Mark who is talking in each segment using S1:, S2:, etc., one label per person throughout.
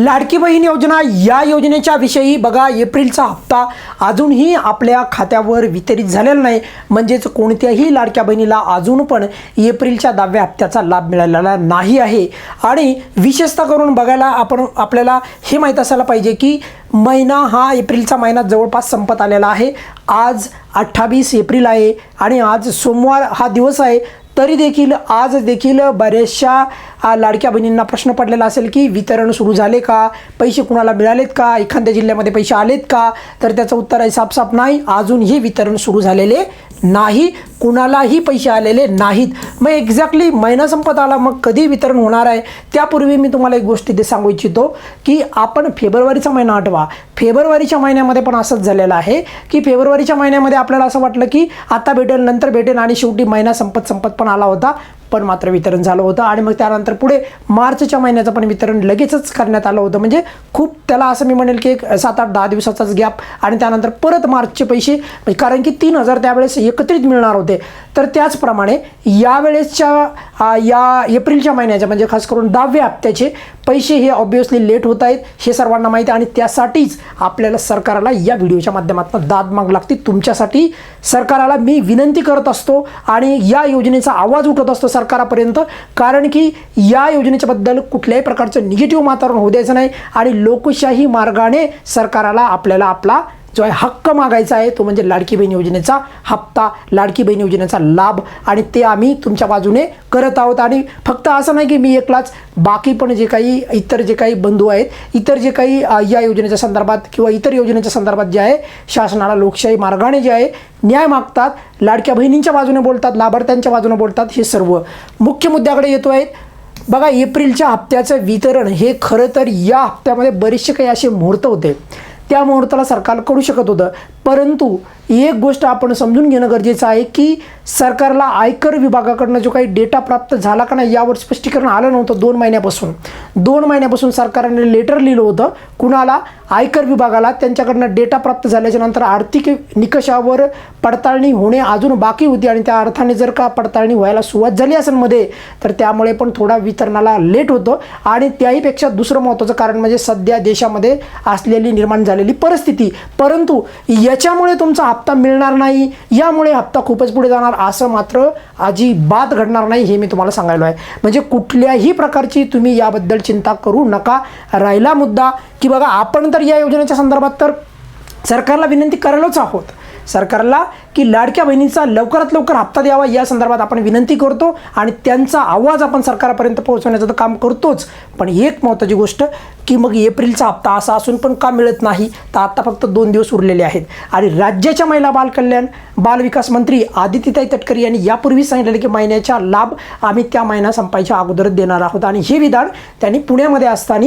S1: लाडकी बहीण योजना या योजनेच्या विषयी बघा एप्रिलचा हप्ता अजूनही आपल्या खात्यावर वितरित झालेला नाही. म्हणजेच कोणत्याही लाडक्या बहिणीला अजून पण एप्रिलच्या दहाव्या हप्त्याचा लाभ मिळालेला नाही आहे. आणि विशेषतः करून बघायला आपण आपल्याला हे माहीत असायला पाहिजे की महिना हा एप्रिलचा महिना जवळपास संपत आलेला आहे. आज अठ्ठावीस एप्रिल आहे आणि आज सोमवार हा दिवस आहे. तरी देखील आज देखील बऱ्याचशा लाडक्या बहिणींना प्रश्न पडलेला असेल की वितरण सुरू झाले का? पैसे कुणाला मिळालेत का? एखाद्या जिल्ह्यामध्ये पैसे आलेत का? तर त्याचं उत्तर आहे साफसाफ नाही. अजून हे वितरण सुरू झालेले नाही कुणालाही पैसे आलेले नाहीत. मग एक्झॅक्टली महिना संपत आला मग कधी वितरण होणार आहे? त्यापूर्वी मी तुम्हाला एक गोष्ट इथे सांगू इच्छितो की आपण फेब्रुवारीचा महिना आठवा. फेब्रुवारीच्या महिन्यामध्ये पण असंच झालेलं आहे की फेब्रुवारीच्या महिन्यामध्ये आपल्याला असं वाटलं की आता भेटेल नंतर भेटेल आणि शेवटी महिना संपत संपत पण आला होता. पण मात्र वितरण झालं होतं. आणि मग त्यानंतर पुढे मार्चच्या महिन्याचं पण वितरण लगेचच करण्यात आलं होतं. म्हणजे खूप त्याला असं मी म्हणेल की एक सात आठ दहा दिवसाचाच गॅप आणि त्यानंतर परत मार्चचे पैसे म्हणजे कारण की तीन हजार त्यावेळेस एकत्रित मिळणार होते. तर त्याचप्रमाणे यावेळेसच्या या एप्रिलच्या महिन्याच्या म्हणजे खास करून दहाव्या हप्त्याचे पैसे हे ऑब्विसली लेट होत आहेत हे सर्वांना माहिती आहे. आणि त्यासाठीच आपल्याला सरकारला या व्हिडिओच्या माध्यमातून दाद माग लागते. तुमच्यासाठी सरकाराला मी विनंती करत असतो आणि या योजनेचा आवाज उठत असतो. सरकारापर्यंत. कारण की या योजनेच्याबद्दल कुठल्याही प्रकारचं निगेटिव्ह वातावरण होऊ द्यायचं नाही आणि लोकशाही मार्गाने सरकाराला आपल्याला आपला जो आहे हक्क मागायचा आहे तो म्हणजे लाडकी बहीण योजनेचा हप्ता लाडकी बहीण योजनेचा लाभ. आणि ते आम्ही तुमच्या बाजूने करत आहोत. आणि फक्त असं नाही की मी एकलाच बाकी पण जे काही इतर जे काही बंधू आहेत इतर जे काही या योजनेच्या संदर्भात किंवा इतर योजनेच्या संदर्भात जे आहे शासनाला लोकशाही मार्गाने जे आहे न्याय मागतात. लाडक्या बहिणींच्या बाजूने बोलतात लाभार्थ्यांच्या बाजूने बोलतात हे सर्व मुख्य मुद्द्याकडे येतो आहेत बघा एप्रिलच्या हप्त्याचं वितरण हे खरं तर या हप्त्यामध्ये बरेचसे काही असे मुहूर्त होते. त्या मुहूर्ताला सरकार करू शकत होतं. परंतु एक गोष्ट आपण समजून घेणं गरजेचं आहे की सरकारला आयकर विभागाकडनं जो काही डेटा प्राप्त झाला का नाही यावर स्पष्टीकरण आलं नव्हतं दोन महिन्यापासून. दोन महिन्यापासून सरकारने लेटर लिहिलं होतं. कुणाला? आयकर विभागाला. त्यांच्याकडनं डेटा प्राप्त झाल्याच्यानंतर आर्थिक निकषावर पडताळणी होणे अजून बाकी होती आणि त्या अर्थाने जर का पडताळणी व्हायला सुरुवात झाली असेल मध्ये तर त्यामुळे पण थोडा वितरणाला लेट होतं आणि त्याहीपेक्षा दुसरं महत्त्वाचं कारण म्हणजे सध्या देशामध्ये असलेली निर्माण झालेली परिस्थिती. परंतु याच्यामुळे तुमचा हप्ता मिळणार नाही. यामुळे हप्ता खूपच पुढे जाणार. असं मात्र अजिबात घडणार नाही हे मी तुम्हाला सांगायलो आहे. म्हणजे कुठल्याही प्रकारची तुम्ही याबद्दल चिंता करू नका. राहिला मुद्दा की बघा आपण तर या योजनेच्या संदर्भात तर सरकारला विनंती करायलाच आहोत. सरकारला की लाडक्या बहिणीचा लवकरात लवकर हप्ता द्यावा या संदर्भात आपण विनंती करतो आणि त्यांचा आवाज आपण सरकारपर्यंत पोहोचवण्याचं तर काम करतोच. पण एक महत्त्वाची गोष्ट की मग एप्रिलचा हप्ता असा असून पण का मिळत नाही तर आत्ता फक्त दोन दिवस उरलेले आहेत. आणि राज्याच्या महिला बालकल्याण बालविकास मंत्री आदित्यताई तटकरी यांनी यापूर्वी सांगितलेलं की महिन्याचा लाभ आम्ही त्या महिना संपायच्या अगोदरच देणार आहोत. आणि हे विधान त्यांनी पुण्यामध्ये असताना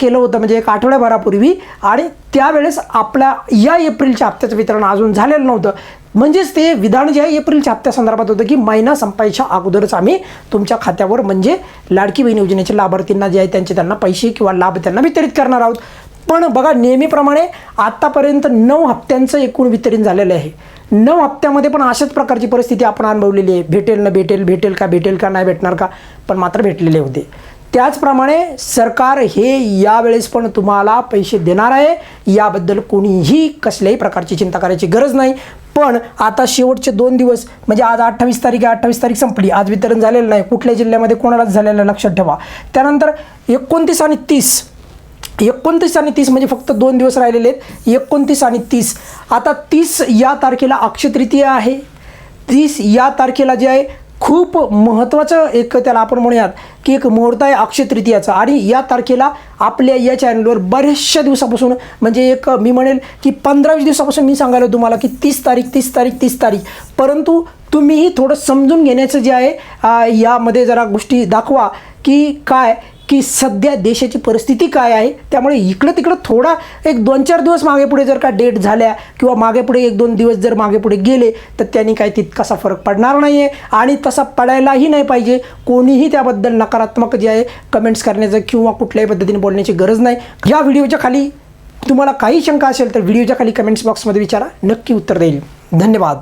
S1: केलं होतं म्हणजे एक आठवड्याभरापूर्वी. आणि त्यावेळेस आपल्या या एप्रिलच्या हप्त्याचं वितरण अजून झालेलं नव्हतं. म्हणजेच ते विधान जे आहे एप्रिलच्या हप्त्यासंदर्भात होतं की महिना संपायच्या अगोदरच आम्ही तुमच्या खात्यावर म्हणजे लाडकी बहीण योजनेच्या लाभार्थींना जे आहे त्यांचे त्यांना पैसे किंवा लाभ त्यांना वितरित करणार आहोत. पण बघा नेहमीप्रमाणे आत्तापर्यंत नऊ हप्त्यांचं एकूण वितरण झालेलं आहे. नऊ हप्त्यामध्ये पण अशाच प्रकारची परिस्थिती आपण अनुभवलेली आहे. भेटेल न भेटेल भेटेल का भेटेल का नाही भेटणार का? पण मात्र भेटलेले होते. त्याचप्रमाणे सरकार हे यावेळेस पण तुम्हाला पैसे देणार आहे. याबद्दल कोणीही कसल्याही प्रकारची चिंता करायची गरज नाही. पण आता शेवटचे दोन दिवस म्हणजे आज अठ्ठावीस तारीख आहे अठ्ठावीस तारीख संपली. आज वितरण झालेलं नाही. कुठल्या जिल्ह्यामध्ये कोणालाच झालेलं लक्षात ठेवा. त्यानंतर एकोणतीस आणि तीस एकोणतीस आणि तीस म्हणजे फक्त दोन दिवस राहिलेले आहेत. एकोणतीस आणि तीस. आता तीस या तारखेला अक्षय तृतीया आहे. तीस या तारखेला जे आहे खूप महत्त्वाचं एक त्याला आपण म्हणूयात की एक मुहूर्त आहे अक्षय तृतीयाचा आणि या तारखेला आपल्या या चॅनलवर बऱ्याचशा दिवसापासून म्हणजे एक मी म्हणेल की पंधरावीस दिवसापासून मी सांगायला तुम्हाला की तीस तारीख तीस तारीख तीस तारीख. परंतु तुम्हीही थोडं समजून घेण्याचं जे आहे यामध्ये जरा गोष्टी दाखवा की काय की सध्या देशाची परिस्थिती काय आहे? त्यामुळे इकडं तिकडं थोडा एक दोन चार दिवस मागे पुढे जर का डेट झाल्या किंवा मागे पुढे एक दोन दिवस जर मागे पुढे गेले तर त्यांनी काही तितकासा फरक पडणार नाही आहे आणि तसा पडायलाही नाही पाहिजे. कोणीही त्याबद्दल नकारात्मक जे आहे कमेंट्स करण्याचं किंवा कुठल्याही पद्धतीने बोलण्याची गरज नाही. या व्हिडिओच्या खाली तुम्हाला काही शंका असेल तर व्हिडिओच्या खाली कमेंट्स बॉक्समध्ये विचारा. नक्की उत्तर देईल. धन्यवाद.